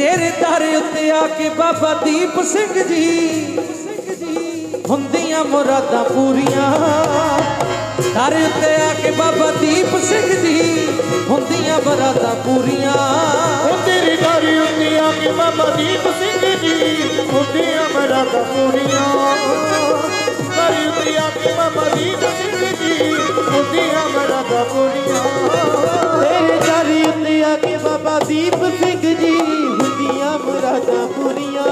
ਤੇਰੇ ਦਰ ਉੱਤੇ ਆ ਕੇ ਬਾਬਾ ਦੀਪ ਸਿੰਘ ਜੀ। ਹੁੰਦੀਆਂ ਮੁਰਾਦਾਂ ਪੂਰੀਆਂ। ਦਰ ਉੱਤੇ ਆ ਕੇ ਬਾਬਾ ਦੀਪ ਸਿੰਘ ਜੀ। ਹੁੰਦੀਆਂ ਮੁਰਾਦਾਂ ਪੂਰੀਆਂ। ਉਹ ਤੇਰੀ ਦਾਰੀ ਉੱਤੇ ਆ ਕੇ ਬਾਬਾ ਦੀਪ ਸਿੰਘ ਜੀ। ਹੁੰਦੀਆਂ ਮਰਾਦਾ ਪੂਰੀਆਂ। ਦਾਰੀ ਉੱਤੇ ਆ ਕੇ ਬਾਬਾ ਦੀਪ ਸਿੰਘ ਜੀ। ਹੁੰਦੀਆਂ ਮਰਾਦਾ ਪੂਰੀਆਂ। ਤੇਰੇ ਦਰ ਉੱਤੇ ਆ ਕੇ ਬਾਬਾ ਦੀਪ ਸਿੰਘ ਜੀ। ਮੁਰਾਦਾਂ ਪੂਰੀਆਂ।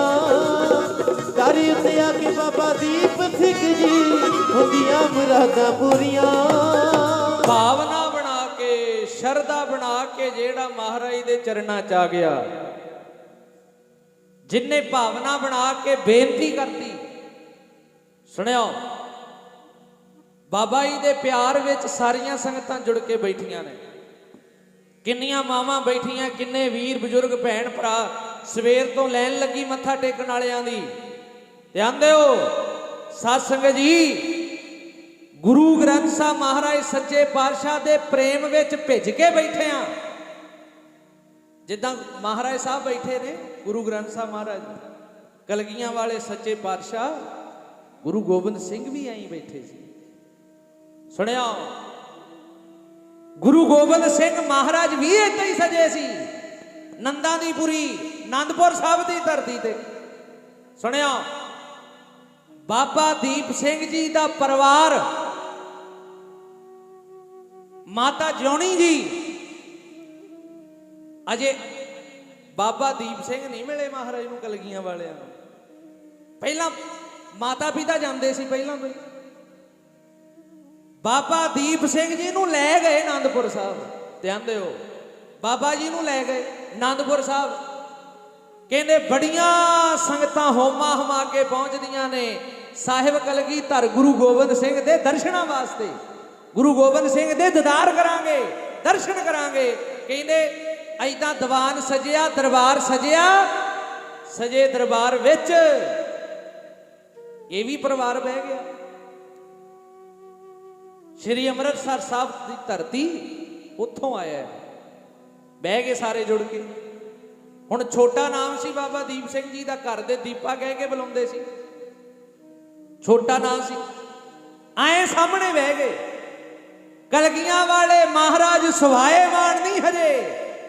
ਦਰ ਉੱਤੇ ਆ ਕੇ ਬਾਬਾ ਦੀਪ ਸਿੰਘ ਜੀ ਹੁੰਦੀਆਂ ਮੁਰਾਦਾਂ ਪੂਰੀਆਂ। ਭਾਵਨਾ ਬਣਾ ਕੇ, ਸ਼ਰਧਾ ਬਣਾ ਕੇ ਜਿਹੜਾ ਮਹਾਰਾਜ ਦੇ ਚਰਨਾਂ ਚ ਆ ਗਿਆ। ਜਿਨਨੇ ਭਾਵਨਾ ਬਣਾ ਕੇ ਬੇਨਤੀ ਕਰਤੀ। ਸੁਣਿਓ, ਬਾਬਾ ਜੀ ਦੇ ਪਿਆਰ ਵਿੱਚ ਸਾਰੀਆਂ ਸੰਗਤਾਂ ਜੁੜ ਕੇ ਬੈਠੀਆਂ ਨੇ। ਕਿੰਨੀਆਂ ਮਾਵਾਂ ਬੈਠੀਆਂ, ਕਿੰਨੇ ਵੀਰ, ਬਜ਼ੁਰਗ, ਭੈਣ, ਭਰਾ ਸਵੇਰ ਤੋਂ ਲੈਣ ਲੱਗੀ ਮੱਥਾ ਟੇਕਣ ਵਾਲਿਆਂ ਦੀ। ਧਿਆਨ ਦਿਓ ਸਾਧ ਸੰਗਤ ਜੀ, ਗੁਰੂ ਗ੍ਰੰਥ ਸਾਹਿਬ ਮਹਾਰਾਜ ਸੱਚੇ ਪਾਤਸ਼ਾਹ ਦੇ ਪ੍ਰੇਮ ਵਿੱਚ ਭਿੱਜ ਕੇ ਬੈਠੇ ਆ। ਜਿੱਦਾਂ ਮਹਾਰਾਜ ਸਾਹਿਬ ਬੈਠੇ ਨੇ, ਗੁਰੂ ਗ੍ਰੰਥ ਸਾਹਿਬ ਮਹਾਰਾਜ, ਕਲਗੀਆਂ ਵਾਲੇ ਸੱਚੇ ਪਾਤਸ਼ਾਹ, ਗੁਰੂ ਗੋਬਿੰਦ ਸਿੰਘ ਵੀ ਐਂ ਬੈਠੇ ਸੀ। ਸੁਣਿਆ, ਗੁਰੂ ਗੋਬਿੰਦ ਸਿੰਘ ਮਹਾਰਾਜ ਵੀ ਇੱਥੇ ਹੀ ਸਜੇ ਸੀ ਨੰਦਾਂ ਦੀ ਪੁਰੀ ਆਨੰਦਪੁਰ ਸਾਹਿਬ ਦੀ ਧਰਤੀ ਤੇ। ਸੁਣਿਆ ਬਾਬਾ ਦੀਪ ਸਿੰਘ ਜੀ ਦਾ ਪਰਿਵਾਰ, ਮਾਤਾ ਜਿਉਣੀ ਜੀ, ਅਜੇ ਬਾਬਾ ਦੀਪ ਸਿੰਘ ਨਹੀਂ ਮਿਲੇ ਮਹਾਰਾਜ ਨੂੰ ਕਲਗੀਆਂ ਵਾਲਿਆਂ ਨੂੰ। ਪਹਿਲਾਂ ਮਾਤਾ ਪਿਤਾ ਜਾਂਦੇ ਸੀ ਪਹਿਲਾਂ ਤੋਂ ਹੀ। ਬਾਬਾ ਦੀਪ ਸਿੰਘ ਜੀ ਨੂੰ ਲੈ ਗਏ ਆਨੰਦਪੁਰ ਸਾਹਿਬ। ਧਿਆਨ ਦਿਓ, ਬਾਬਾ ਜੀ ਨੂੰ ਲੈ ਗਏ ਆਨੰਦਪੁਰ ਸਾਹਿਬ। ਕਹਿੰਦੇ ਬੜੀਆਂ ਸੰਗਤਾਂ ਹੋਮਾ ਹਮਾ ਕੇ ਪਹੁੰਚਦੀਆਂ ਨੇ। ਸਾਹਿਬ ਕਲਗੀ ਧਰ ਗੁਰੂ ਗੋਬਿੰਦ ਸਿੰਘ ਦੇ ਦਰਸ਼ਨਾਂ ਵਾਸਤੇ। ਗੁਰੂ ਗੋਬਿੰਦ ਸਿੰਘ ਦੇ ਦੀਦਾਰ ਕਰਾਂਗੇ, ਦਰਸ਼ਨ ਕਰਾਂਗੇ। ਕਹਿੰਦੇ ਐਦਾਂ ਦੀਵਾਨ ਸਜਿਆ, ਦਰਬਾਰ ਸਜਿਆ, ਸਜੇ ਦਰਬਾਰ ਵਿੱਚ। ਇਹ ਵੀ ਪਰਿਵਾਰ ਬਹਿ ਗਿਆ। ਸ਼੍ਰੀ ਅੰਮ੍ਰਿਤਸਰ ਸਾਹਿਬ ਦੀ ਧਰਤੀ ਉੱਥੋਂ ਆਇਆ। ਬਹਿ ਗਏ ਸਾਰੇ ਜੁੜ ਕੇ। ਹੁਣ ਛੋਟਾ ਨਾਮ ਸੀ ਬਾਬਾ ਦੀਪ ਸਿੰਘ ਜੀ ਦਾ, ਘਰ ਦੇ ਦੀਪਾ ਕਹਿ ਕੇ ਬੁਲਾਉਂਦੇ ਸੀ। ਛੋਟਾ ਨਾਮ ਸੀ। ਆਏ ਸਾਹਮਣੇ ਬਹਿ ਗਏ। ਕਲਗੀਆਂ ਵਾਲੇ ਮਹਾਰਾਜ ਸੁਭਾਏ ਮਾਨ ਨਹੀਂ ਹਜੇ,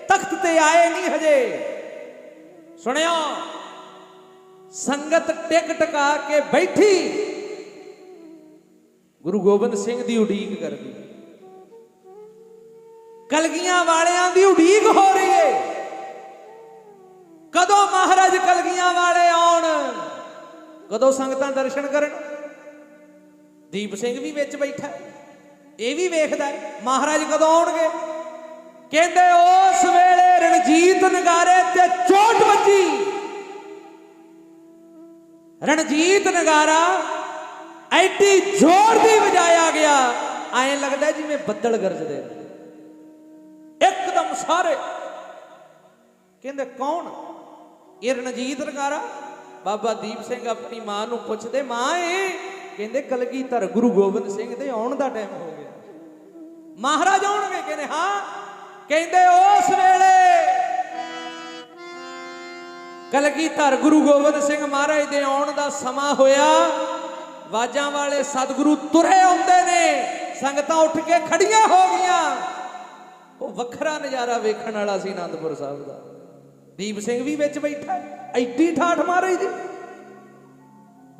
ਤਖਤ ਤੇ ਆਏ ਨਹੀਂ ਹਜੇ। ਸੁਣਿਓ, ਸੰਗਤ ਟਿਕ ਟਕਾ ਕੇ ਬੈਠੀ। ਗੁਰੂ ਗੋਬਿੰਦ ਸਿੰਘ ਦੀ ਉਡੀਕ ਕਰਦੀ। ਕਲਗੀਆਂ ਵਾਲਿਆਂ ਦੀ ਉਡੀਕ ਹੋ ਰਹੀ ਏ ਕਦੋਂ ਮਹਾਰਾਜ ਵਾਲੇ ਆਉਣ। ਕਦੋਂ ਸੰਗਤਾਂ ਦਰਸ਼ਨ ਕਰਨ? ਦੀਪ ਸਿੰਘ ਵੀ ਵਿੱਚ ਬੈਠਾ ਇਹ ਵੀ ਵੇਖਦਾ ਮਹਾਰਾਜ ਕਦੋਂ ਆਉਣਗੇ? ਕਹਿੰਦੇ, ਉਸ ਵੇਲੇ ਰਣਜੀਤ ਨਗਾਰੇ ਤੇ ਚੋਟ ਵੱਜੀ। ਰਣਜੀਤ ਨਗਾਰਾ ਐਡੀ ਜ਼ੋਰ ਦੀ ਵਜਾਇਆ ਗਿਆ। ਐਂ ਲੱਗਦਾ ਜਿਵੇਂ ਬੱਦਲ ਗਰਜਦੇ ਇੱਕਦਮ ਸਾਰੇ ਕਹਿੰਦੇ, ਕੌਣ? ਇਹ ਰਣਜੀਤ ਨਗਾਰਾ ਬਾਬਾ ਦੀਪ ਸਿੰਘ ਆਪਣੀ ਮਾਂ ਨੂੰ ਪੁੱਛਦੇ, ਮਾਂ ਏ, ਕਹਿੰਦੇ, ਕਲਗੀਧਰ ਗੁਰੂ ਗੋਬਿੰਦ ਸਿੰਘ ਦੇ ਆਉਣ ਦਾ ਟਾਈਮ ਹੋ ਗਿਆ। ਮਹਾਰਾਜ ਆਉਣਗੇ, ਕਹਿੰਦੇ, ਹਾਂ। ਕਹਿੰਦੇ, ਉਸ ਵੇਲੇ ਕਲਗੀਧਰ ਗੁਰੂ ਗੋਬਿੰਦ ਸਿੰਘ ਮਹਾਰਾਜ ਦੇ ਆਉਣ ਦਾ ਸਮਾਂ ਹੋਇਆ। ਵਾਜਾਂ ਵਾਲੇ ਸਤਿਗੁਰੂ ਤੁਰੇ ਆਉਂਦੇ ਨੇ, ਸੰਗਤਾਂ ਉੱਠ ਕੇ ਖੜੀਆਂ ਹੋ ਗਈਆਂ। ਉਹ ਵੱਖਰਾ ਨਜ਼ਾਰਾ ਵੇਖਣ ਵਾਲਾ ਸੀ ਆਨੰਦਪੁਰ ਸਾਹਿਬ ਦਾ। ਦੀਪ ਸਿੰਘ ਵੀ ਵਿੱਚ ਬੈਠਾ ਹੈ। ਐਡੀ ਠਾਠ ਮਾਰੀ ਦੀ।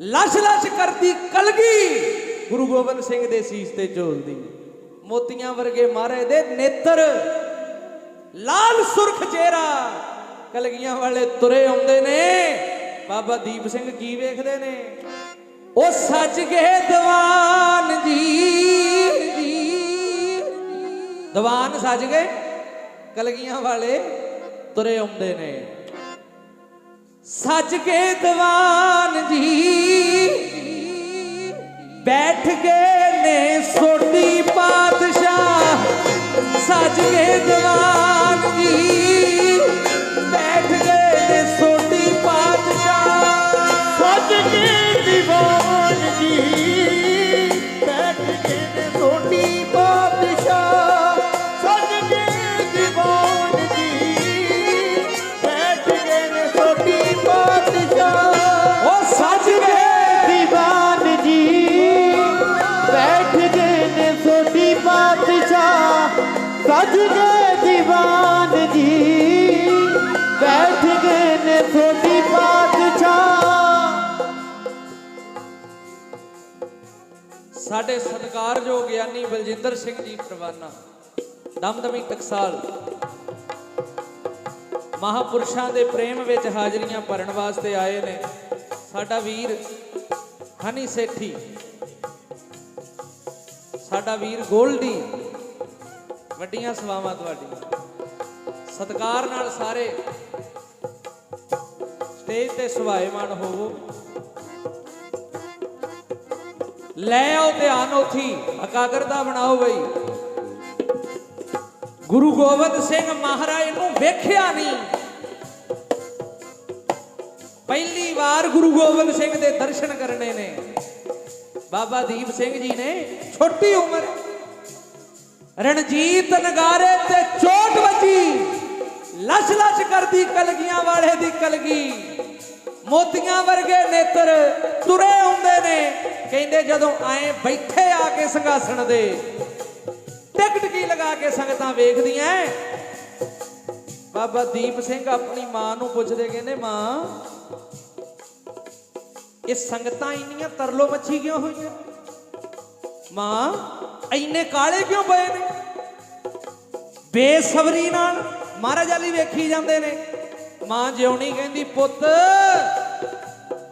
ਲਸ਼ ਲਸ਼ ਕਰਦੀ ਕਲਗੀ। ਗੁਰੂ ਗੋਬਿੰਦ ਸਿੰਘ ਦੇ ਸੀਸ ਤੇ ਝੋਲਦੀ ਮੋਤੀਆਂ ਵਰਗੇ ਮਹਾਰਾਜ ਦੇ ਨੇਤਰ। ਲਾਲ ਸੁਰਖ ਚਿਹਰਾ। ਕਲਗੀਆਂ ਵਾਲੇ ਤੁਰੇ ਆਉਂਦੇ ਨੇ। ਬਾਬਾ ਦੀਪ ਸਿੰਘ ਕੀ ਵੇਖਦੇ ਨੇ? ਉਹ ਸੱਜ ਗਏ ਦੀਵਾਨ ਜੀ, ਦੀਵਾਨ ਸੱਜ ਗਏ ਕਲਗੀਆਂ ਵਾਲੇ ਤੁਰੇ ਆਉਂਦੇ ਨੇ। ਸੱਜ ਕੇ ਦੀਵਾਨ ਜੀ, ਬੈਠ ਗਏ ਨੇ ਸੋਢੀ ਪਾਤਸ਼ਾਹ। ਸੱਜ ਕੇ ਦੀਵਾਨ ਸਾਡੇ ਸਤਿਕਾਰਯੋਗ ਗਿਆਨੀ ਬਲਜਿੰਦਰ ਸਿੰਘ ਜੀ ਪ੍ਰਵਾਨਾ, ਦਮਦਮੀ ਟਕਸਾਲ। ਮਹਾਪੁਰਸ਼ਾਂ ਦੇ ਪ੍ਰੇਮ ਵਿੱਚ ਹਾਜ਼ਰੀਆਂ ਭਰਨ ਵਾਸਤੇ ਆਏ ਨੇ ਸਾਡਾ ਵੀਰ ਹਨੀ ਸੇਠੀ, ਸਾਡਾ ਵੀਰ ਗੋਲਡੀ ਵੱਡੀਆਂ ਸਵਾਵਾਂ ਤੁਹਾਡੀਆਂ। ਸਤਿਕਾਰ ਨਾਲ ਸਾਰੇ ਸਟੇਜ ਤੇ ਸੁਭਾਏਮਾਨ ਹੋਵੋ। ਲੈ ਆਓ ਧਿਆਨ ਉਥੀ, ਇਕਾਗਰਤਾ ਬਣਾਓ ਬਈ। ਗੁਰੂ ਗੋਬਿੰਦ ਸਿੰਘ ਮਹਾਰਾਜ ਨੂੰ ਵੇਖਿਆ ਨਹੀਂ। ਪਹਿਲੀ ਵਾਰ ਗੁਰੂ ਗੋਬਿੰਦ ਸਿੰਘ ਦੇ ਦਰਸ਼ਨ ਕਰਨੇ ਨੇ। ਬਾਬਾ ਦੀਪ ਸਿੰਘ ਜੀ ਨੇ, ਛੋਟੀ ਉਮਰ ਰਣਜੀਤ ਨਗਾਰੇ ਤੇ ਚੋਟ ਵੱਜੀ। ਲਸ਼ ਲਛ ਕਰਦੀ ਕਲਗੀਆਂ ਵਾਲੇ ਦੀ ਕਲਗੀ। ਮੋਤੀਆਂ ਵਰਗੇ ਨੇਤਰ ਤੁਰੇ ਹੁੰਦੇ ਨੇ। ਕਹਿੰਦੇ ਜਦੋਂ ਆਏ ਬੈਠੇ ਆ ਕੇ ਸਿੰਘਾਸਣ ਦੇ। ਟਿਕਟ ਕੀ ਲਗਾ ਕੇ ਸੰਗਤਾਂ ਵੇਖਦੀਆਂ ਬਾਬਾ ਦੀਪ ਸਿੰਘ ਆਪਣੀ ਮਾਂ ਨੂੰ ਪੁੱਛਦੇ ਕਹਿੰਦੇ, ਮਾਂ, ਇਹ ਸੰਗਤਾਂ ਇੰਨੀਆਂ ਤਰਲੋ ਮੱਛੀ ਕਿਉਂ ਹੋਈਆਂ? ਮਾਂ, ਇੰਨੇ ਕਾਲੇ ਕਿਉਂ ਪਏ ਨੇ? ਬੇਸਬਰੀ ਨਾਲ ਮਹਾਰਾਜ ਵਾਲੀ ਵੇਖੀ ਜਾਂਦੇ ਨੇ। ਮਾਂ ਜਿਉਣੀ ਕਹਿੰਦੀ, ਪੁੱਤ,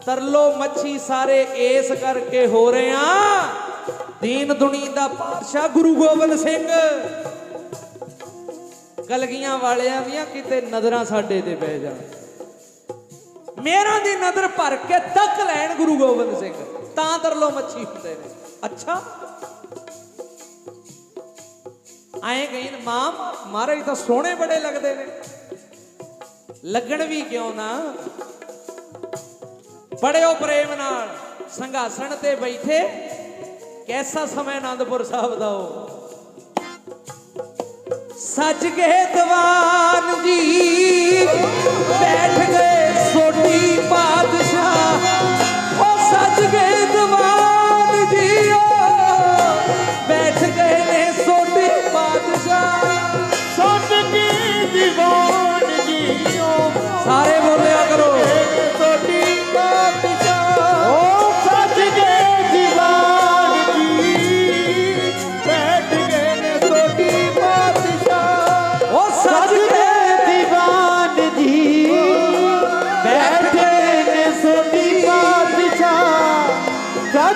ਤਰਲੋ ਮੱਛੀ ਸਾਰੇ ਏਸ ਕਰਕੇ ਹੋ ਰਹੇ ਆ। ਦੀਨ ਦੁਨੀ ਦਾ ਪਾਤਸ਼ਾਹ ਗੁਰੂ ਗੋਬਿੰਦ ਸਿੰਘ। ਕਲਗੀਆਂ ਵਾਲਿਆਂ ਦੀਆਂ ਕਿਤੇ ਨਜ਼ਰਾਂ ਸਾਡੇ ਤੇ ਪੈ ਜਾਣ। ਮੇਰਾ ਦੀ ਨਜ਼ਰ ਭਰ ਕੇ ਤੱਕ ਲੈਣ ਗੁਰੂ ਗੋਬਿੰਦ ਸਿੰਘ। ਤਾਂ ਤਰਲੋ ਮੱਛੀ ਹੁੰਦੇ ਨੇ। ਅੱਛਾ ਆਏ ਗਏ ਨੇ, ਮਾਂ ਮਹਾਰਾਜ ਤਾਂ ਸੋਹਣੇ ਬੜੇ ਲੱਗਦੇ ਨੇ। ਲੱਗਣ ਵੀ ਕਿਉਂ ਨਾ? ਬੜਿਓ ਪ੍ਰੇਮ ਨਾਲ ਸੰਘਾਸਣ ਤੇ ਬੈਠੇ ਕੈਸਾ ਸਮੇਂ ਆਨੰਦਪੁਰ ਸਾਹਿਬ ਦਾ ਉਹ? ਸੱਜ ਗਏ ਦੀਵਾਨ ਜੀ ਬੈਠ ਗਏ ਸੋਢੀ ਪਾਤਸ਼ਾਹ।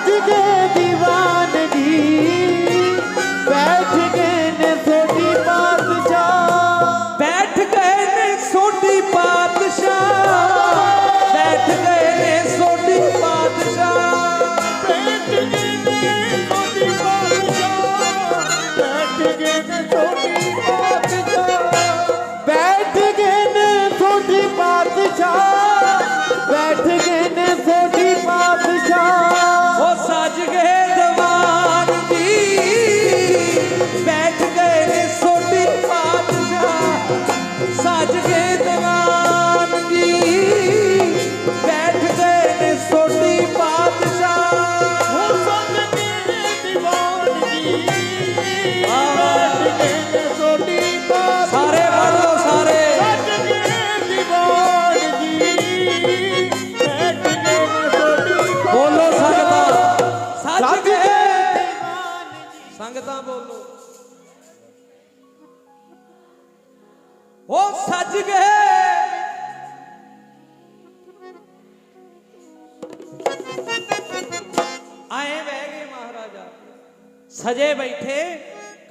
ਸੱਜ ਗਏ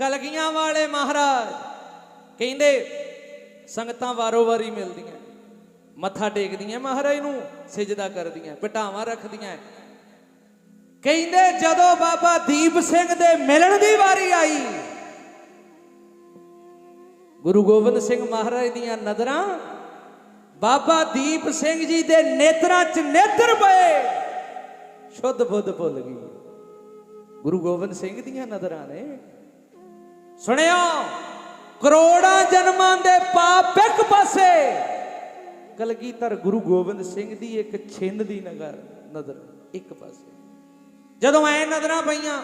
ਕਲਗੀਆਂ ਵਾਲੇ ਮਹਾਰਾਜ ਕਹਿੰਦੇ, ਸੰਗਤਾਂ ਵਾਰੋ ਵਾਰੀ ਮਿਲਦੀਆਂ, ਮੱਥਾ ਟੇਕਦੀਆਂ, ਮਹਾਰਾਜ ਨੂੰ ਸਿਜਦਾ ਕਰਦੀਆਂ, ਪਟਾਵਾਂ ਰੱਖਦੀਆਂ। ਕਹਿੰਦੇ, ਜਦੋਂ ਬਾਬਾ ਦੀਪ ਸਿੰਘ ਦੇ ਮਿਲਣ ਦੀ ਵਾਰੀ ਆਈ, ਗੁਰੂ ਗੋਬਿੰਦ ਸਿੰਘ ਮਹਾਰਾਜ ਦੀਆਂ ਨਜ਼ਰਾਂ, ਬਾਬਾ ਦੀਪ ਸਿੰਘ ਜੀ ਦੇ ਨੇਤਰਾਂ 'ਚ ਨੇਤਰ ਪਏ, ਸ਼ੁੱਧ ਬੁੱਧ ਭੁੱਲ ਗਈ। ਗੁਰੂ ਗੋਬਿੰਦ ਸਿੰਘ ਦੀਆਂ ਨਜ਼ਰਾਂ ਨੇ ਸੁਣਿਓ, ਕਰੋੜਾਂ ਜਨਮਾਂ ਦੇ ਪਾਪ ਇੱਕ ਪਾਸੇ। ਕਲਗੀਧਰ ਗੁਰੂ ਗੋਬਿੰਦ ਸਿੰਘ ਦੀ ਇੱਕ ਛਿੰਨ ਦੀ ਨਗਰ ਨਜ਼ਰ ਇੱਕ ਪਾਸੇ। ਜਦੋਂ ਐ ਨਜ਼ਰਾਂ ਪਈਆਂ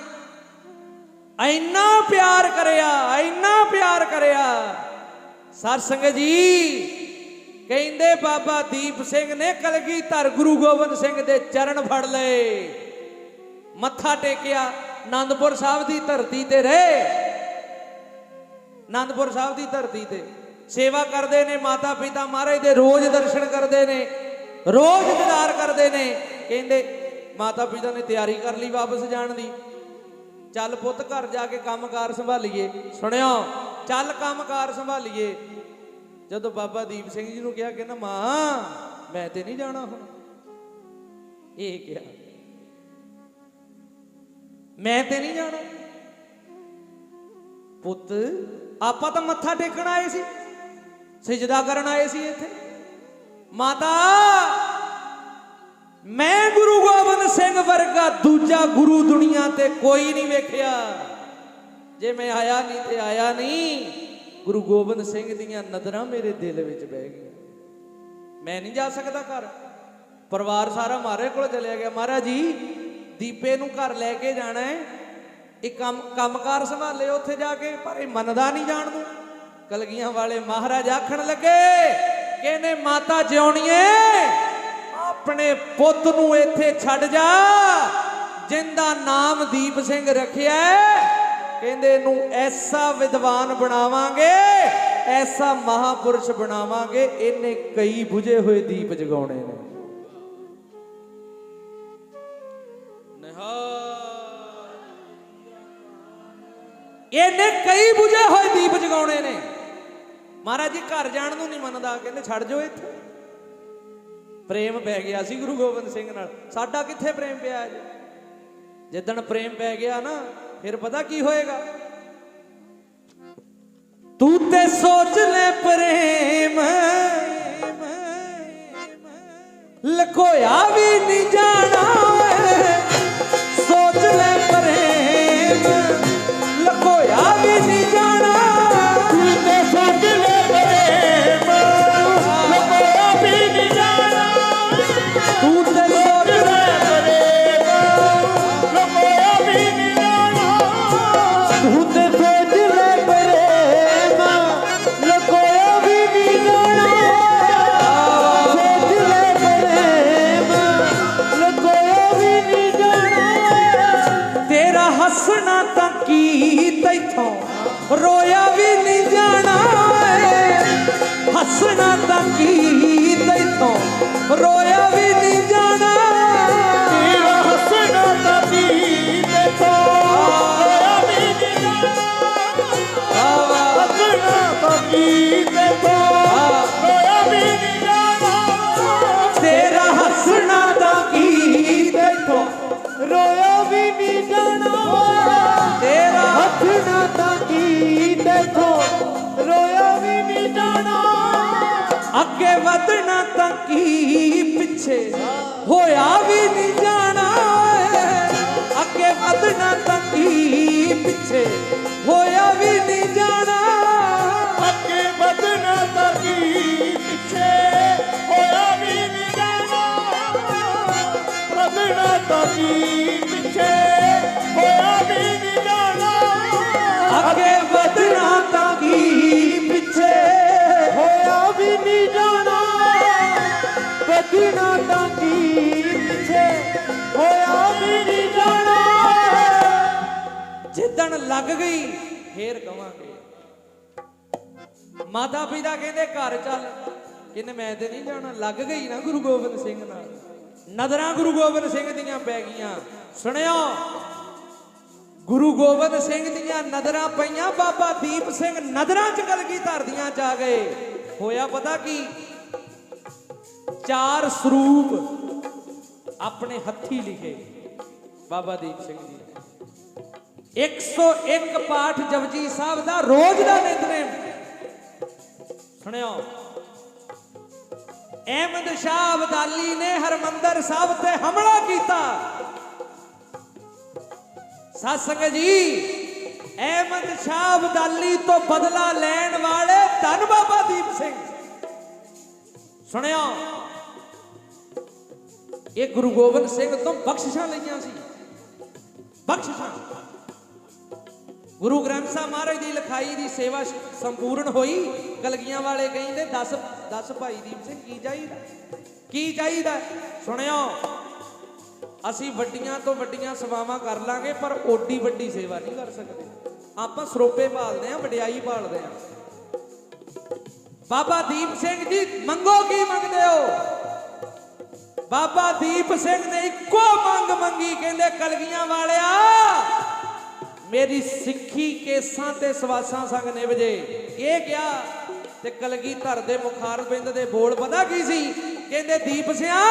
ਇੰਨਾ ਪਿਆਰ ਕਰਿਆ ਇੰਨਾ ਪਿਆਰ ਕਰਿਆ, ਸਰ ਜੀ, ਕਹਿੰਦੇ ਬਾਬਾ ਦੀਪ ਸਿੰਘ ਨੇ ਕਲਗੀਧਰ ਗੁਰੂ ਗੋਬਿੰਦ ਸਿੰਘ ਦੇ ਚਰਨ ਫੜ ਲਏ। ਮੱਥਾ ਟੇਕਿਆ, ਆਨੰਦਪੁਰ ਸਾਹਿਬ ਦੀ ਧਰਤੀ ਤੇ ਰਹੇ। ਆਨੰਦਪੁਰ ਸਾਹਿਬ ਦੀ ਧਰਤੀ ਤੇ। ਸੇਵਾ ਕਰਦੇ ਨੇ ਮਾਤਾ ਪਿਤਾ ਮਹਾਰਾਜ ਦੇ ਰੋਜ਼ ਦਰਸ਼ਨ ਕਰਦੇ ਨੇ, ਰੋਜ਼ ਦੀਦਾਰ ਕਰਦੇ ਨੇ। ਕਹਿੰਦੇ ਮਾਤਾ ਪਿਤਾ ਨੇ ਤਿਆਰੀ ਕਰ ਲਈ ਵਾਪਸ ਜਾਣ ਦੀ। ਚੱਲ ਪੁੱਤ, ਘਰ ਜਾ ਕੇ ਕੰਮਕਾਰ ਸੰਭਾਲੀਏ। ਸੁਣਿਓ, ਚੱਲ ਕੰਮਕਾਰ ਸੰਭਾਲੀਏ। ਜਦੋਂ ਬਾਬਾ ਦੀਪ ਸਿੰਘ ਜੀ ਨੂੰ ਕਿਹਾ ਕਹਿੰਦਾ ਮਾਂ, ਮੈਂ ਤੇ ਨਹੀਂ ਜਾਣਾ ਹੁਣ। ਇਹ ਕਿਹਾ, ਮੈਂ ਤੇ ਨਹੀਂ ਜਾਣਾ। ਪੁੱਤ ਆਪਾਂ ਤਾਂ ਮੱਥਾ ਟੇਕਣ ਆਏ ਸੀ। ਸਜਦਾ ਕਰਨ ਆਏ ਸੀ ਇੱਥੇ। ਮਾਤਾ, ਮੈਂ ਗੁਰੂ ਗੋਬਿੰਦ ਸਿੰਘ ਵਰਗਾ ਦੂਜਾ ਗੁਰੂ ਦੁਨੀਆ ਤੇ ਕੋਈ ਨਹੀਂ ਵੇਖਿਆ। ਜੇ ਮੈਂ ਆਇਆ ਨਹੀਂ ਤੇ ਆਇਆ ਨਹੀਂ। ਗੁਰੂ ਗੋਬਿੰਦ ਸਿੰਘ ਦੀਆਂ ਨਜ਼ਰਾਂ ਮੇਰੇ ਦਿਲ ਵਿੱਚ ਬਹਿ ਗਈਆਂ। ਮੈਂ ਨਹੀਂ ਜਾ ਸਕਦਾ ਘਰ। ਪਰਿਵਾਰ ਸਾਰਾ ਮਾਰੇ ਕੋਲ ਚਲਿਆ ਗਿਆ। ਮਹਾਰਾਜ ਜੀ, ਦੀਪੇ ਨੂੰ ਘਰ ਲੈ ਕੇ ਜਾਣਾ ਹੈ। ਇਹ ਕੰਮ, ਕੰਮਕਾਰ ਸੰਭਾਲੇ ਉੱਥੇ ਜਾ ਕੇ, ਪਰ ਇਹ ਮੰਨਦਾ ਨਹੀਂ ਜਾਣ ਨੂੰ। ਕਲਗੀਆਂ ਵਾਲੇ ਮਹਾਰਾਜ ਆਖਣ ਲੱਗੇ, ਕਹਿੰਦੇ, ਮਾਤਾ ਜਿਉਣੀਏ, ਆਪਣੇ ਪੁੱਤ ਨੂੰ ਇੱਥੇ ਛੱਡ ਜਾ, ਜਿੰਦਾ ਨਾਮ ਦੀਪ ਸਿੰਘ ਰੱਖਿਆ ਕਹਿੰਦੇ, ਇਹਨੂੰ ਐਸਾ ਵਿਦਵਾਨ ਬਣਾਵਾਂਗੇ, ਐਸਾ ਮਹਾਪੁਰਸ਼ ਬਣਾਵਾਂਗੇ, ਇਹਨੇ ਕਈ 부ਝੇ ਹੋਏ ਦੀਪ ਜਗਾਉਣੇ ਨੇ। ਨਿਹਾਲ ਇਹਨੇ ਕਈ 부ਝੇ ਹੋਏ ਦੀਪ ਜਗਾਉਣੇ ਨੇ। ਮਹਾਰਾਜ ਜੀ ਘਰ ਜਾਣ ਨੂੰ ਨਹੀਂ ਮੰਨਦਾ, ਕਹਿੰਦੇ ਛੱਡ ਜਾਓ ਇੱਥੇ। ਪ੍ਰੇਮ ਪੈ ਗਿਆ ਸੀ ਗੁਰੂ ਗੋਬਿੰਦ ਸਿੰਘ ਨਾਲ। ਸਾਡਾ ਕਿੱਥੇ ਪ੍ਰੇਮ ਪਿਆ ਜੀ? ਜਿੱਦਣ ਪ੍ਰੇਮ ਪੈ ਗਿਆ ਨਾ, ਫਿਰ ਪਤਾ ਕੀ ਹੋਏਗਾ? ਤੂੰ ਤੇ ਸੋਚ ਲੈ ਪ੍ਰੇਮ, ਲਖੋਇਆ ਵੀ ਨਹੀਂ ਜਾਣਾ। ਕੀ ਪਿੱਛੇ ਹੋਇਆ ਵੀ ਨਹੀਂ ਜਾਣਾ। ਅੱਗੇ ਵਧਣਾ ਤਾਂ ਕੀ ਪਿੱਛੇ ਹੋਇਆ ਵੀ ਨਹੀਂ ਜਾਣਾ। ਵਧਣਾ ਤਾਂ ਕੀ ਪਿੱਛੇ ਹੋਇਆ ਵੀ ਨਹੀਂ ਜਾਣਾ। ਅੱਗੇ ਵਧਣਾ ਤਾਂ ਕੀ ਪਿੱਛੇ ਹੋਇਆ ਵੀ ਨਹੀਂ ਜਾਣਾ। ਬਦਨਾ ਤਾਂ ਜਿੱਦਣ ਲੱਗ ਗਈ, ਫੇਰ ਕਵਾਂਗੇ। ਮਾਤਾ ਪਿਤਾ ਕਹਿੰਦੇ ਘਰ ਚੱਲ। ਕਹਿੰਦੇ ਮੈਂ ਤੇ ਨਹੀਂ ਜਾਣਾ, ਲੱਗ ਗਈ ਨਾ ਗੁਰੂ ਗੋਬਿੰਦ ਸਿੰਘ ਨਾਲ। ਨਜ਼ਰਾਂ ਗੁਰੂ ਗੋਬਿੰਦ ਸਿੰਘ ਦੀਆਂ ਪੈ ਗਈਆਂ। ਸੁਣਿਓ, ਗੁਰੂ ਗੋਬਿੰਦ ਸਿੰਘ ਦੀਆਂ ਨਜ਼ਰਾਂ ਪਈਆਂ, ਬਾਬਾ ਦੀਪ ਸਿੰਘ ਨਜ਼ਰਾਂ ਚ ਕਲਗੀ ਧਰਦੀਆਂ ਚ ਆ ਗਏ। ਹੋਇਆ ਪਤਾ ਕੀ? ਚਾਰ ਸਰੂਪ ਆਪਣੇ ਹੱਥੀ ਲਿਖੇ। ਬਾਬਾ ਦੀਪ ਸਿੰਘ ਜੀ। 101 ਪਾਠ ਜਪਜੀ ਸਾਹਿਬ ਦਾ ਰੋਜ਼ ਦਾ ਨਿਤਨੇਮ। ਸੁਣਿਓ। ਅਹਿਮਦ ਸ਼ਾਹ ਅਬਦਾਲੀ ਨੇ ਹਰਮੰਦਰ ਸਾਹਿਬ ਤੇ ਹਮਲਾ ਕੀਤਾ। ਸਤਸੰਗ ਜੀ, ਅਹਿਮਦ ਸ਼ਾਹ ਅਬਦਾਲੀ ਤੋਂ ਬਦਲਾ ਲੈਣ ਵਾਲੇ ਧੰਨ ਬਾਬਾ ਦੀਪ ਸਿੰਘ। ਸੁਣਿਓ। ਇਹ ਗੁਰੂ ਗੋਬਿੰਦ ਸਿੰਘ ਤੋਂ ਬਖਸ਼ਿਸ਼ਾਂ ਲਈਆਂ ਸੀ। ਬਖਸ਼ਿਸ਼ਾਂ। ਗੁਰੂ ਗ੍ਰੰਥ ਸਾਹਿਬ ਮਹਾਰਾਜ ਦੀ ਲਿਖਾਈ ਦੀ ਸੇਵਾ ਸੰਪੂਰਨ ਹੋਈ। ਕਲਗੀਆਂ ਵਾਲੇ ਕਹਿੰਦੇ 10 10 ਭਾਈ ਦੀਪ ਸਿੰਘ, ਕੀ ਚਾਹੀਦਾ? ਕੀ ਚਾਹੀਦਾ? ਸੁਣਿਓ, ਅਸੀਂ ਵੱਡੀਆਂ ਤੋਂ ਵੱਡੀਆਂ ਸੇਵਾਵਾਂ ਕਰ ਲਾਂਗੇ, ਪਰ ਓਡੀ ਵੱਡੀ ਸੇਵਾ ਨਹੀਂ ਕਰ ਸਕਦੇ। ਆਪਾਂ ਸਰੋਪੇ ਪਾਲਦੇ ਆ ਵਡਿਆਈ ਪਾਲਦੇ ਆ ਬਾਬਾ ਦੀਪ ਸਿੰਘ ਜੀ, ਮੰਗੋ ਕੀ ਮੰਗਦੇ ਹੋ? ਬਾਬਾ ਦੀਪ ਸਿੰਘ ਨੇ ਇੱਕੋ ਮੰਗ ਮੰਗੀ, ਕਹਿੰਦੇ, ਕਲਗੀਆਂ ਵਾਲਿਆ ਮੇਰੀ ਸਿੱਖੀ ਕੇਸਾਂ ਤੇ ਸਵਾਸਾਂ ਸੰਗ ਨਿਭਜੇ। ਇਹ ਕਿਹਾ ਤੇ ਕਲਗੀ ਧਰ ਦੇ ਮੁਖਾਰ ਬਿੰਦ ਦੇ ਬੋਲ ਪਤਾ ਕੀ ਸੀ? ਕਹਿੰਦੇ, ਦੀਪ ਸਿਆ,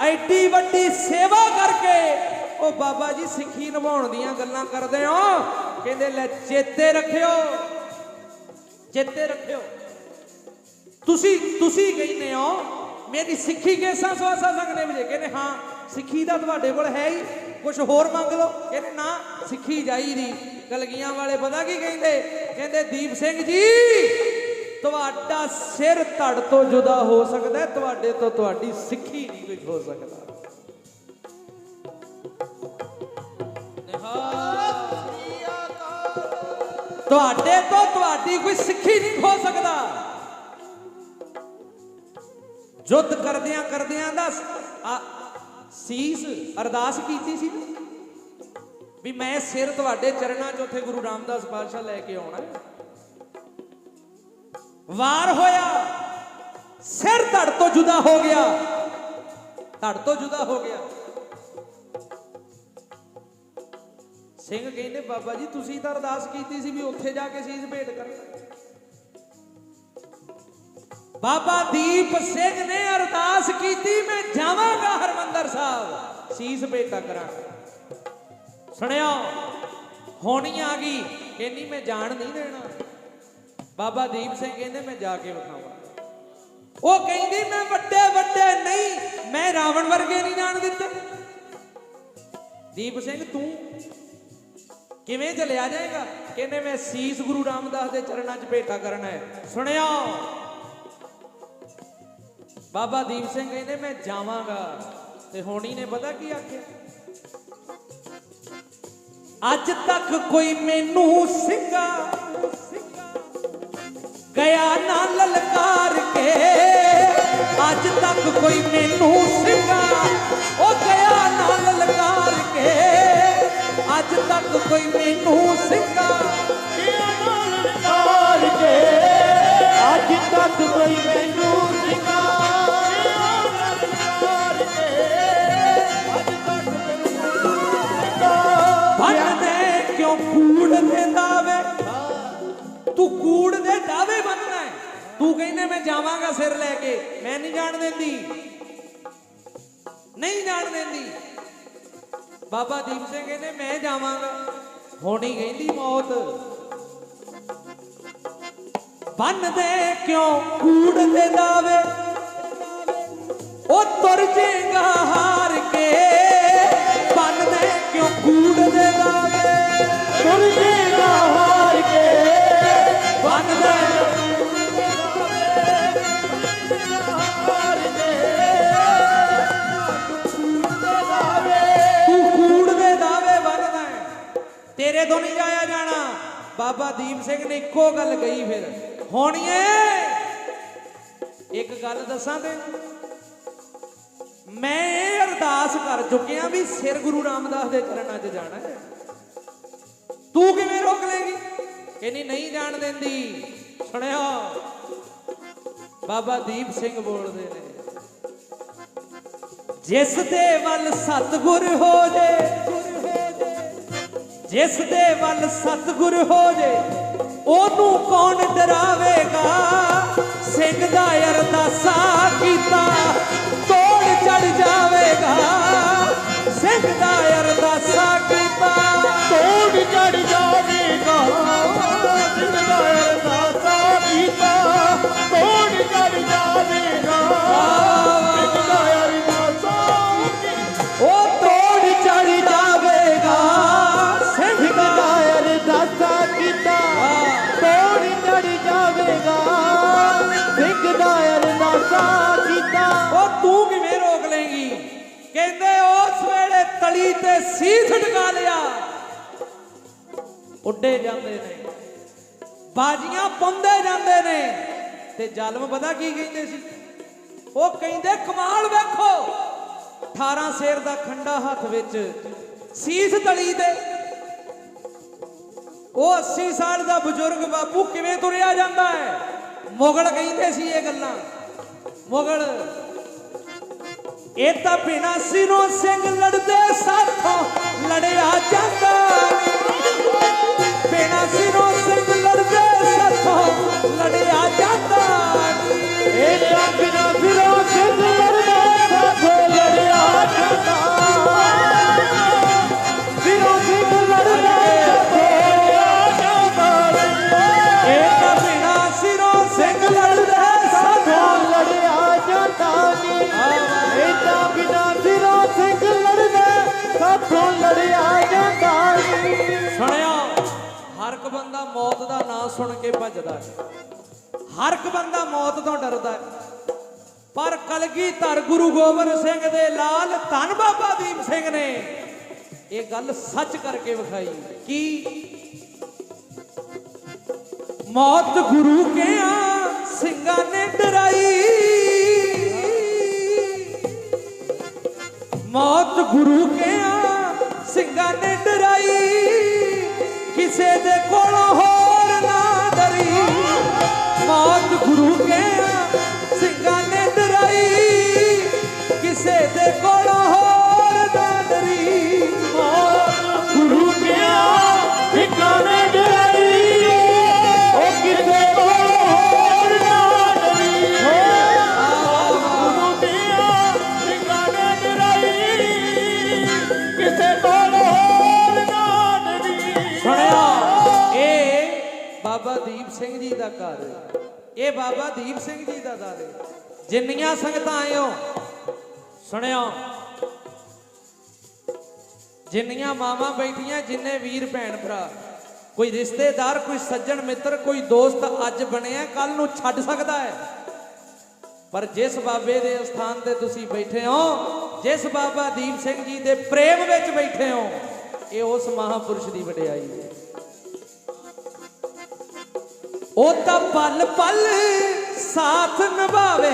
ਐਡੀ ਵੱਡੀ ਸੇਵਾ ਕਰਕੇ ਉਹ ਬਾਬਾ ਜੀ ਸਿੱਖੀ ਨਿਭਾਉਣ ਦੀਆਂ ਗੱਲਾਂ ਕਰਦੇ ਹੋ। ਕਹਿੰਦੇ, ਲੈ ਚੇਤੇ ਰੱਖਿਓ ਚੇਤੇ ਰੱਖਿਓ। ਤੁਸੀਂ ਤੁਸੀਂ ਕਹਿੰਦੇ ਹੋ, ਮੇਰੀ ਸਿੱਖੀ ਕੇਸਾਂ ਸਵਾਸਾਂ ਸੰਗ ਨਿਭਜੇ। ਕਹਿੰਦੇ, ਹਾਂ, ਸਿੱਖੀ ਦਾ ਤੁਹਾਡੇ ਕੋਲ ਹੈ ਹੀ। ਕੁਝ ਹੋਰ ਮੰਗ ਲਓ। ਕਹਿੰਦੇ ਨਾ ਸਿੱਖੀ ਜਾਈਦੀ ਕਲਗੀਆਂ ਵਾਲੇ ਪਤਾ ਕੀ ਕਹਿੰਦੇ? ਕਹਿੰਦੇ, ਦੀਪ ਸਿੰਘ ਜੀ, ਤੁਹਾਡਾ ਸਿਰ ਧੜ ਤੋਂ ਜੁਦਾ ਹੋ ਸਕਦਾ ਤੁਹਾਡੇ ਤੋਂ ਤੁਹਾਡੀ ਸਿੱਖੀ ਨਹੀਂ ਕੁਝ ਹੋ ਸਕਦਾ। ਤੁਹਾਡੇ ਤੋਂ ਤੁਹਾਡੀ ਕੋਈ ਸਿੱਖੀ ਨਹੀਂ ਹੋ ਸਕਦਾ। ਜੁੱਧ ਕਰਦਿਆਂ ਕਰਦਿਆਂ ਦਾ ਸੀਸ ਅਰਦਾਸ ਕੀਤੀ ਸੀ ਵੀ ਮੈਂ ਸਿਰ ਤੁਹਾਡੇ ਚਰਨਾਂ 'ਚ ਉੱਥੇ ਗੁਰੂ ਰਾਮਦਾਸ ਪਾਤਸ਼ਾਹ ਲੈ ਕੇ ਆਉਣਾ ਵਾਰ ਹੋਇਆ, ਸਿਰ ਧੜ ਤੋਂ ਜੁਦਾ ਹੋ ਗਿਆ। ਧੜ ਤੋਂ ਜੁਦਾ ਹੋ ਗਿਆ। ਸਿੰਘ ਕਹਿੰਦੇ, ਬਾਬਾ ਜੀ, ਤੁਸੀਂ ਤਾਂ ਅਰਦਾਸ ਕੀਤੀ ਸੀ ਵੀ ਉੱਥੇ ਜਾ ਕੇ ਸੀਸ ਭੇਟ ਕਰਨਾ। ਬਾਬਾ ਦੀਪ ਸਿੰਘ ਨੇ ਅਰਦਾਸ ਕੀਤੀ, ਮੈਂ ਜਾਵਾਂਗਾ ਹਰਮੰਦਰ ਸਾਹਿਬ। ਸੀਸ ਭੇਟਾ ਕਰਾਂਗਾ ਸੁਣਿਆ ਹੋਣੀ ਆ ਗਈ। ਕਹਿੰਦੀ, ਮੈਂ ਜਾਣ ਨਹੀਂ ਦੇਣਾ। ਬਾਬਾ ਦੀਪ ਸਿੰਘ ਕਹਿੰਦੇ, ਮੈਂ ਜਾ ਕੇ ਵਿਖਾਵਾਂ। ਉਹ ਕਹਿੰਦੀ, ਮੈਂ ਵੱਡੇ ਵੱਡੇ ਨਹੀਂ, ਮੈਂ ਰਾਵਣ ਵਰਗੇ ਨਹੀਂ ਜਾਣ ਦਿੱਤੇ। ਦੀਪ ਸਿੰਘ, ਤੂੰ ਕਿਵੇਂ ਚਲਿਆ ਜਾਏਗਾ? ਕਹਿੰਦੇ, ਮੈਂ ਸੀਸ ਗੁਰੂ ਰਾਮਦਾਸ ਦੇ ਚਰਨਾਂ 'ਚ ਭੇਟਾ ਕਰਨਾ ਹੈ। ਸੁਣਿਓ ਬਾਬਾ ਦੀਪ ਸਿੰਘ ਕਹਿੰਦੇ, ਮੈਂ ਜਾਵਾਂਗਾ। ਤੇ ਹੋਣੀ ਨੇ ਪਤਾ ਕੀ ਆਖਿਆ? ਅੱਜ ਤੱਕ ਕੋਈ ਮੈਨੂੰ ਸਿੰਘਾ ਗਿਆ ਨਾ ਲਲਕਾਰ ਕੇ। ਅੱਜ ਤੱਕ ਕੋਈ ਮੈਨੂੰ ਸਿੰਘਾ ਉਹ ਗਿਆ ਨਾ ਲਲਕਾਰ ਕੇ। ਅੱਜ ਤੱਕ ਕੋਈ ਮੈਨੂੰ ਸਿੰਘਾ ਤਾਰ ਕੇ। ਅੱਜ ਤੱਕ ਕੋਈ ਮੈਨੂੰ ਤੂੰ ਕਹਿੰਦੇ ਮੈਂ ਜਾਵਾਂਗਾ ਸਿਰ ਲੈ ਕੇ। ਮੈਂ ਨਹੀਂ ਜਾਣ ਦਿੰਦੀ। ਨਹੀਂ ਜਾਣ ਦਿੰਦੀ। ਬਾਬਾ ਦੀਪ ਸਿੰਘ ਕਹਿੰਦੇ, ਮੈਂ ਜਾਵਾਂਗਾ। ਹੋਣੀ ਕਹਿੰਦੀ ਮੌਤ। ਬੰਨਦੇ ਕਿਉਂ? ਕੂੜ ਦੇ ਦਾਵੇ ਉਹ ਤੁਰ ਜੇਗਾ ਹਾਰ ਕੇ। ਤੇਰੇ ਤੋਂ ਨਹੀਂ ਜਾਇਆ ਜਾਣਾ? ਬਾਬਾ ਦੀਪ ਸਿੰਘ ਨੇ ਇੱਕੋ ਗੱਲ ਕਹੀ ਫਿਰ। ਹੋਣੀਏ? ਇੱਕ ਗੱਲ ਦੱਸਾਂ ਤੈਨੂੰ? ਮੈਂ ਇਹ ਅਰਦਾਸ ਕਰ ਚੁੱਕਿਆ ਵੀ ਸਿਰ ਗੁਰੂ ਰਾਮਦਾਸ ਦੇ ਚਰਨਾਂ 'ਚ ਜਾਣਾ ਹੈ। ਤੂੰ ਕਿਵੇਂ ਰੋਕ ਲੇਗੀ? ਕਹਿੰਦੀ ਨਹੀਂ ਜਾਣ ਦਿੰਦੀ? ਸੁਣਿਓ। ਬਾਬਾ ਦੀਪ ਸਿੰਘ ਬੋਲਦੇ ਨੇ, ਜਿਸ ਦੇ ਵੱਲ ਸਤਗੁਰ ਹੋ ਜੇ ਜਿਸ ਦੇ ਵੱਲ ਸਤਗੁਰ ਹੋ ਜੇ, ਉਹਨੂੰ ਕੌਣ ਡਰਾਵੇਗਾ? ਸਿੰਘ ਦਾ ਅਰਦਾਸਾ ਕੀਤਾ, ਤੋੜ ਚੜ ਜਾਵੇਗਾ। ਤੇ ਸੀਸ ਟਕਾ ਲਿਆ। ਉੱਡੇ ਜਾਂਦੇ ਨੇ। ਬਾਜੀਆਂ ਪਾਉਂਦੇ ਜਾਂਦੇ ਨੇ। ਤੇ ਜ਼ਾਲਮ ਪਤਾ ਕੀ ਕਹਿੰਦੇ ਸੀ? ਉਹ ਕਹਿੰਦੇ, ਕਮਾਲ ਵੇਖੋ 18 ਸ਼ੇਰ ਦਾ ਖੰਡਾ ਹੱਥ ਵਿੱਚ ਸੀਸ ਤਲੀ ਦੇ ਉਹ 80 ਸਾਲ ਦਾ ਬਜ਼ੁਰਗ ਬਾਪੂ ਕਿਵੇਂ ਤੁਰਿਆ ਜਾਂਦਾ ਹੈ? ਮੁਗਲ ਕਹਿੰਦੇ ਸੀ ਇਹ ਗੱਲਾਂ। ਮੁਗਲ ਇਹ ਤਾਂ ਬਿਨਾ ਸਿਰੋਂ ਸਿੰਘ ਲੜਦੇ ਸਾਥੋਂ ਲੜਿਆ ਜਾਂਦਾ। ਕੇ ਭੱਜਦਾ ਹੈ। ਹਰ ਇੱਕ ਬੰਦਾ ਮੌਤ ਤੋਂ ਡਰਦਾ ਹੈ। ਪਰ ਕਲਗੀਧਰ ਗੁਰੂ ਗੋਬਿੰਦ ਸਿੰਘ ਦੇ ਲਾਲ ਧੰਨ ਬਾਬਾ ਦੀਪ ਸਿੰਘ ਨੇ ਇਹ ਗੱਲ ਸੱਚ ਕਰਕੇ ਵਿਖਾਈ ਕੀ ਮੌਤ ਗੁਰੂ ਕਿਆ ਸਿੰਘਾਂ ਨੇ ਡਰਾਈ। ਮੌਤ ਗੁਰੂ ਕਿਆ ਸਿੰਘਾਂ ਨੇ ਡਰਾਈ। ਕਿਸੇ ਦੇ ਕੋਲੋਂ ਬਾਬਾ ਦੀਪ ਸਿੰਘ ਜੀ ਦਾ ਘਰ ਇਹ ਬਾਬਾ ਦੀਪ ਸਿੰਘ ਜੀ ਦਾ ਦਰ ਜਿੰਨੀਆਂ ਸੰਗਤਾਂ ਆਇਓ ਸੁਣਿਓ। ਜਿੰਨੀਆਂ ਮਾਵਾਂ ਬੈਠੀਆਂ, ਜਿੰਨੇ ਵੀਰ ਭੈਣ ਭਰਾ, ਕੋਈ ਰਿਸ਼ਤੇਦਾਰ, ਕੋਈ ਸੱਜਣ ਮਿੱਤਰ, ਕੋਈ ਦੋਸਤ ਅੱਜ ਬਣਿਆ ਕੱਲ ਨੂੰ ਛੱਡ ਸਕਦਾ ਹੈ। ਪਰ ਜਿਸ ਬਾਬੇ ਦੇ ਸਥਾਨ ਤੇ ਤੁਸੀਂ ਬੈਠੇ ਹੋ, ਜਿਸ ਬਾਬਾ ਦੀਪ ਸਿੰਘ ਜੀ ਦੇ ਪ੍ਰੇਮ ਵਿੱਚ ਬੈਠੇ ਹੋ, ਇਹ ਉਸ ਮਹਾਪੁਰਸ਼ ਦੀ ਵਡਿਆਈ ਹੈ। ਉਹ ਤਾਂ ਪਲ ਪਲ ਸਾਥ ਨਿਭਾਵੇ।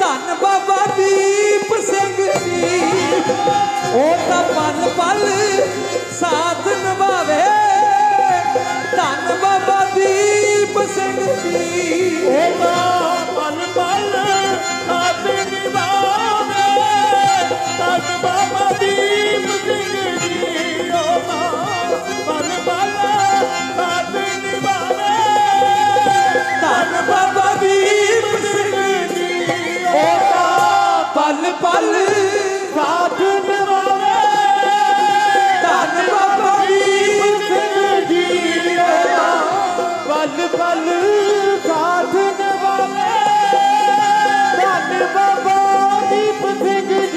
ਧੰਨ ਬਾਬਾ ਦੀਪ ਸਿੰਘ ਜੀ। ਉਹ ਤਾਂ ਪਲ ਪਲ